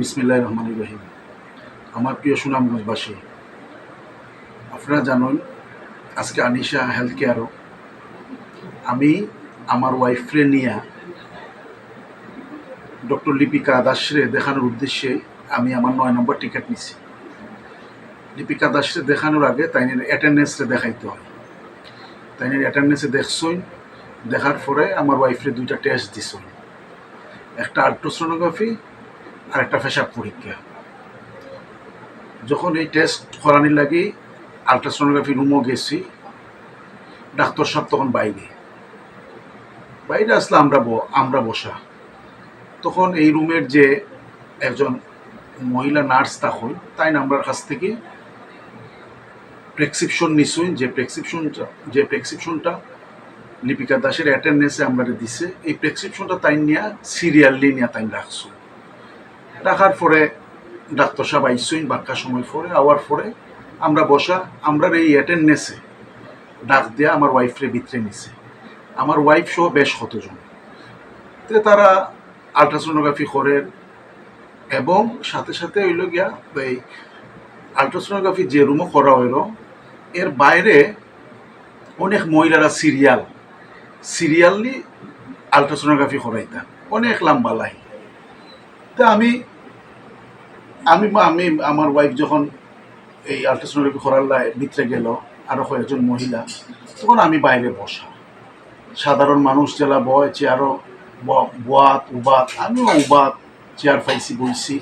বিসমিল্লাহ রহমান রহিম। আমার প্রিয় সুনামগঞ্জবাসী আপনারা জানুন, আজকে আনিশা হেলথ কেয়ারও আমি আমার ওয়াইফরে নিয়ে ডক্টর লিপিকা দাসরে দেখানোর উদ্দেশ্যে আমি আমার নয় নম্বর টিকিট নিছি। লিপিকা দাসরে দেখানোর আগে তাইনের অ্যাটেন্ডেন্সরে দেখাইতে হয়। তাইনের অ্যাটেন্ডেন্সে দেখছই, দেখার পরে আমার ওয়াইফরে দুইটা টেস্ট দিছই। একটা আল্ট্রাসোনোগ্রাফি আর একটা পেশাব পরীক্ষা। যখন এই টেস্ট করানির লাগে আলট্রাসোনোগ্রাফি রুমও গেছি, ডাক্তার সাহেব তখন বাইরে। বাইরে আসলে আমরা আমরা বসা। তখন এই রুমের যে একজন মহিলা নার্স তখন তাই নাম্বার কাছ থেকে প্রেসক্রিপশন নিশুন যে প্রেসক্রিপশনটা যে প্রেসক্রিপশনটা লিপিকা দাসের অ্যাটেন্ডেন্সে আমরা দিছে। এই প্রেসক্রিপশনটা তাই নিয়ে সিরিয়ালি নিয়ে তাই রাখছো। রাখার পরে ডাক্তার সাহেব আইসইন বাক্কা সময় পরে, আওয়ার পরে আমরা বসা আমরা এই অ্যাটেন্ডেন্সে ডাক দেয়া আমার ওয়াইফরে ভিতরে নিছে। আমার ওয়াইফ সহ বেশ কতজন। তে তারা আলট্রাসোনোগ্রাফি করে এবং সাথে সাথে হইল গিয়া এই আলট্রাসোনোগ্রাফি যে রুমও করা হইল, এর বাইরে অনেক মহিলারা সিরিয়াল সিরিয়ালি আলট্রাসোনোগ্রাফি করাইতাম। অনেক লাম্বা লাইন তা আমি আমি আমি, আমার ওয়াইফ যখন এই আলট্রাসোনোগ্রাফি লাই ভিতরে গেল আরও কয়েকজন মহিলা, তখন আমি বাইরে বসা। সাধারণ মানুষ যারা বয়, চেয়ারও বোয়াত, উবাত, আমিও উবাত, চেয়ার পাইছি, বইছি।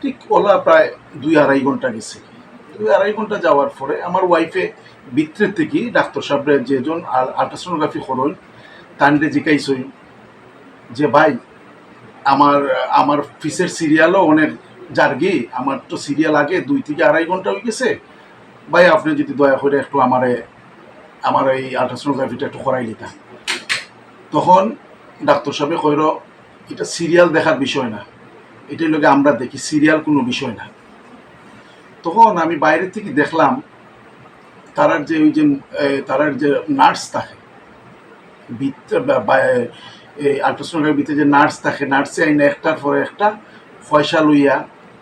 ঠিক ওলা প্রায় দুই আড়াই ঘণ্টা গেছে। দুই আড়াই ঘণ্টা যাওয়ার পরে আমার ওয়াইফে ভিতরের থেকে ডাক্তার সাহেবের যেজন আলট্রাসোনোগ্রাফি করল তান্ডে জিকাইছই যে, ভাই আমার আমার ফিসের সিরিয়ালও অনেক জার্গি। আমার তো সিরিয়াল আগে দুই থেকে আড়াই ঘণ্টা হয়ে গেছে। ভাই, আপনি যদি দয়া করে একটু আমারে, আমার এই আলট্রাসোনোগ্রাফিটা একটু করাই নিতাম তখন ডাক্তার সাহেব কইর এটা সিরিয়াল দেখার বিষয় না। এটাই লোকে আমরা দেখি সিরিয়াল কোনো বিষয় না। তখন আমি বাইরে থেকে দেখলাম, তারার যে ওই যে তারার যে নার্স থাকে এই আলট্রাসোনোগ্রাফির ভিতরে যে নার্স থাকে, নার্সে আইনে একটার পরে একটা পয়সা লইয়া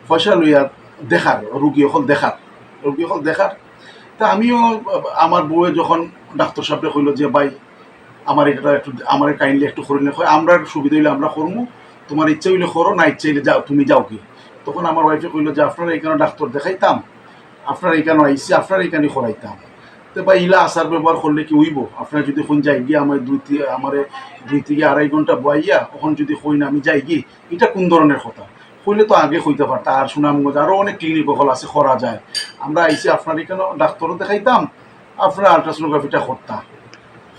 পয়সা লইয়া দেখার, রুগী এখন দেখার, রুগী এখন দেখার। তা আমিও আমার বউয়ে যখন ডাক্তার সাহেবরে কইল যে, ভাই, আমার এটা একটু, আমার কাইন্ডলি একটু করে নিয়ে আমরা সুবিধা হইলে আমরা করব তোমার ইচ্ছা হইলে করো, না ইচ্ছা হইলে যাও, তুমি যাও কি তখন আমার ওয়াইফে কইল যে, আপনারা এখানে ডাক্তার দেখাইতাম, আপনারা এখানে আইসি আপনারা এখানে করাইতাম। ভাই ইলা আসার ব্যবহার করলে কি হইব? আপনারা যদি কোন যাই গিয়ে আমার দুই থেকে আমার দুই থেকে আড়াই ঘণ্টা বয়াইয়া তখন যদি কই না আমি যাই গিয়ে, এটা কোন ধরনের কথা? কইলে তো আগে কইতে পারতা। আর সুনামগঞ্জ আরও অনেক ক্লিনিক হল আছে, করা যায়। আমরা আইসি আপনার এখানে ডাক্তারও দেখাইতাম, আপনারা আলট্রাসোনোগ্রাফিটা করতাম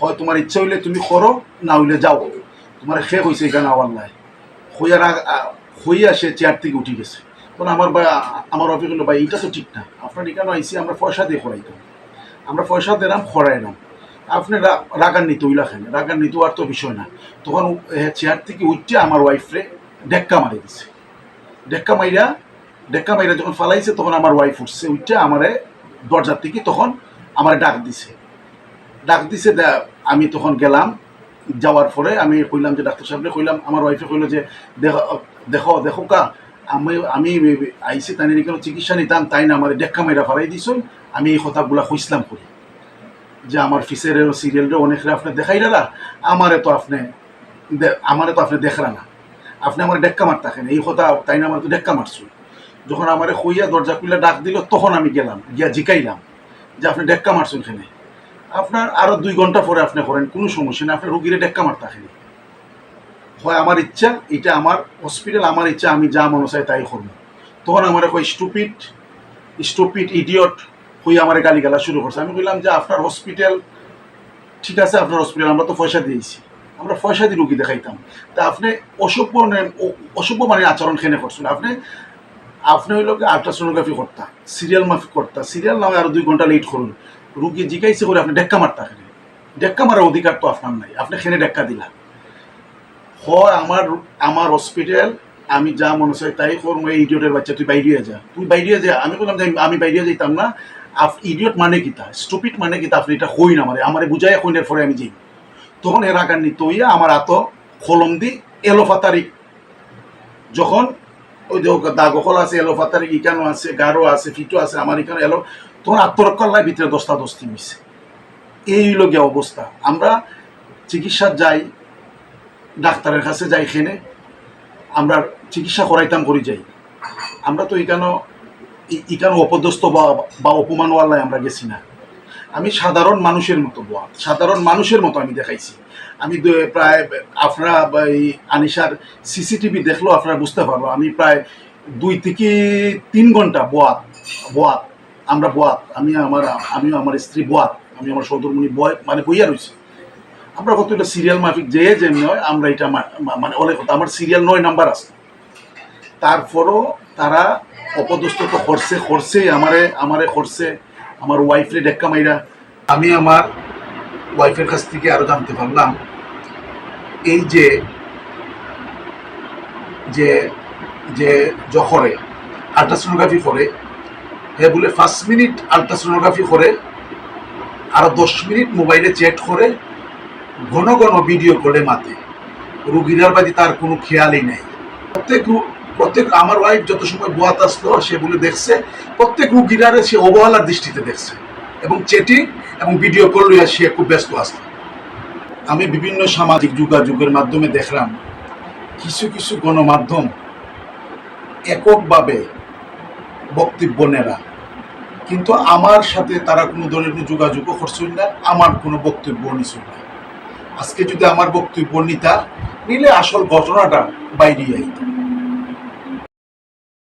হয় তোমার ইচ্ছা হইলে তুমি করো, না হইলে যাও। তোমার শেষ হয়েছে এখানে আওয়ার লাই। হইয়ার হইয়া সে চেয়ার থেকে উঠে গেছে। তখন আমার ভাই আমার অফিস হলো ভাই এটা তো ঠিক না। আপনার এখানে আইসি আমরা পয়সা দিয়ে করাইতাম। আমরা পয়সা দিলাম খরাইলাম আপনি রা- রাগান্বিত হইলা খেলে রাগান্বিত আর তো বিষয় না। তখন চেয়ার থেকে উঠতে আমার ওয়াইফরে ডেক্কা মারি দিছে। ডেক্কা মাইরা ডেক্কা মাইরা যখন ফালাইছে, তখন আমার ওয়াইফ উঠছে উঠতে আমারে দরজার থেকে তখন আমার ডাক দিছে। ডাক দিছে আমি তখন গেলাম। যাওয়ার পরে আমি কইলাম যে, ডাক্তার সাহেবরে কইলাম, আমার ওয়াইফে কইলো যে, দেখো দেখো দেখো কা, আমি আমি আইসি তাই কোনো চিকিৎসা নিতাম, তাই না আমার ডেক্কা মাইরা ফালাই দিছ আমি এই কথাগুলা কইসলাম করি যে আমার ফিসের সিরিয়ালটা অনেক আপনি দেখাই না আমারে তো আপনি আমারে তো আপনি দেখরা না। আপনি আমার ডেক্কা থাকেন এই কথা তাই না, আমার তো ডেক্কা মারছুন যখন আমারে হইয়া দরজা খুলে ডাক দিল, তখন আমি গেলাম, গিয়া জিকাইলাম, যে আপনি ডেক্কা মারছুন এখানে আপনার আরও দুই ঘণ্টা পরে আপনি করেন, কোনো সমস্যা নেই, আপনি রুগীরে ডেক্কা মার থাকেন হয় আমার ইচ্ছা, এটা আমার হসপিটাল আমার ইচ্ছা, আমি যা মনে চাই তাই করব। তখন আমার কয় স্টুপিড স্টুপিড ইডিয়ট হয়ে আমার গালি গালা শুরু করছে। আমি বললাম যে, আপনার হসপিটাল ঠিক আছে, আপনার হসপিটাল আমরা তো পয়সা দিয়েছি। আমরা পয়সা দিয়ে রুগী দেখাইতাম। তা আপনি অসভ্য অসভ্য মানে আচরণ খেনে করছেন? আপনি আপনি হইল আলট্রাসোনোগ্রাফি করতা সিরিয়াল মাফি করতা। সিরিয়াল না হয় আরও দুই ঘণ্টা লেট করুন। রুগী জিজ্ঞাসা করে আপনি ডেক্কা মারতা খেলে ডেক্কা মারার অধিকার তো আপনার নাই। আপনি খেনে ডেক্কা দিলা হয় আমার আমার হসপিটাল আমি যা মনে চাই তাই করব এই ইডিয়টের বাচ্চা, তুই বাইরিয়ে যা। তুই বাইরিয়ে যা। আমি বললাম যে, আমি বাইরিয়ে যাইতাম না। আপ ইডিয়ট মানে কিতা স্টুপিড মানে কিতা আপনি এটা হই না মানে আমার বুঝাই হইনের পরে আমি যাই। তখন এর আগার নিত হইয়া আমার আত কলম দি এলোফাতারি যখন ওই যে দাগকল আছে, এলো ফাতার, ইকানো আছে গারো আছে, ফিটো আছে, আমার এখানে এলো, তখন আত্মরক্ষার লাই ভিতরে দশটা দশটি মিশে এই হলো গিয়ে অবস্থা। আমরা চিকিৎসা যাই, ডাক্তারের কাছে যাই এখানে আমরা চিকিৎসা করাইতাম, করি যাই। আমরা তো এখানে এখানে অপদস্থ বা বা অপমানওয়ালায় আমরা গেছি না। আমি সাধারণ মানুষের মতো বোয়া, সাধারণ মানুষের মতো আমি দেখাইছি। আমি প্রায়, আপনারা এই আনিসার সিসিটিভি দেখলেও আপনারা বুঝতে পারব আমি প্রায় দুই থেকে তিন ঘণ্টা বোয়াত বোয়াত, আমরা বোয়াত। আমি আমার আমি আমার স্ত্রী বোয়াত। আমি আমার সদরমণি বয় মানে বইয়া রয়েছি আমরা কত এটা সিরিয়াল মাফিক, যে যেমনি হয়, আমরা এটা মানে অনেক কথা। আমার সিরিয়াল নয় নাম্বার আছে। তারপরও তারা অপদস্থ তো করছে করছে আমারে আমারে করছে, আমার ওয়াইফরে ডেক্কা মাইরা। আমি আমার ওয়াইফের কাছ থেকে আরও জানতে পারলাম, এই যে যে যে জখরে আল্ট্রাসোনোগ্রাফি করে, হে বলে পাঁচ মিনিট আল্ট্রাসোনোগ্রাফি করে, আরও দশ মিনিট মোবাইলে চ্যাট করে, ঘন ঘন ভিডিও করে মাতে। রুগীরার বাদী তার কোনো খেয়ালই নেই। প্রত্যেক প্রত্যেক আমার ওয়াইফ যত সময় বোয়াত আসলো, সে বলে দেখছে, প্রত্যেক রুগীরারে সে অবহেলার দৃষ্টিতে দেখছে এবং চেটিং এবং ভিডিও কল লইয়া সে খুব ব্যস্ত আছে আমি বিভিন্ন সামাজিক যোগাযোগের মাধ্যমে দেখলাম, কিছু কিছু গণমাধ্যম এককভাবে বক্তব্য নেরা কিন্তু আমার সাথে তারা কোনো ধরনের যোগাযোগও করছেন না, আমার কোনো বক্তব্য নিছিল না। আজকে যদি আমার বক্তব্য নিতা, নিলে আসল ঘটনাটা বাইরে আইত।